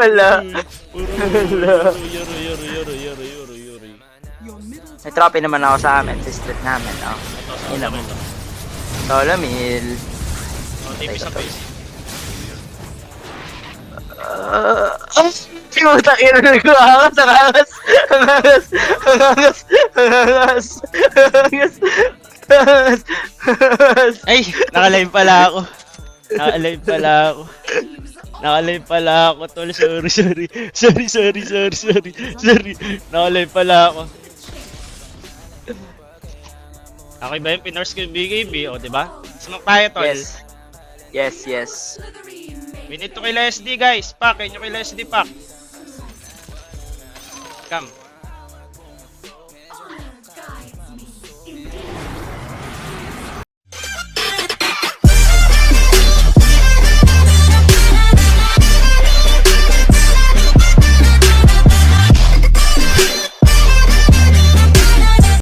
Wala. Yoro, yoro, yoro, yoro, yoro, yoro, yoro. May trophy naman ako sa amin, sa street namin. Oh. Ito, sa ito. Solo meal. Oh, TP sa face. Uh, Puta ina na ko angas, ang angas, ang angas, ang angas, ang angas, ang angas, ang angas, angas. Ay, nakalive pala ako. Nakalive pala ako. Nakalive pala ako, tol. Sorry, sorry. Sorry, sorry, sorry, sorry. Sorry. Nakalive pala ako. Okay ba yung pinurse ko yung BKB? O, di ba? Smoke tayo, tol. Yes. Yes, yes. We need to kill SD, guys. Pack, yun yung kill SD, pack. Come.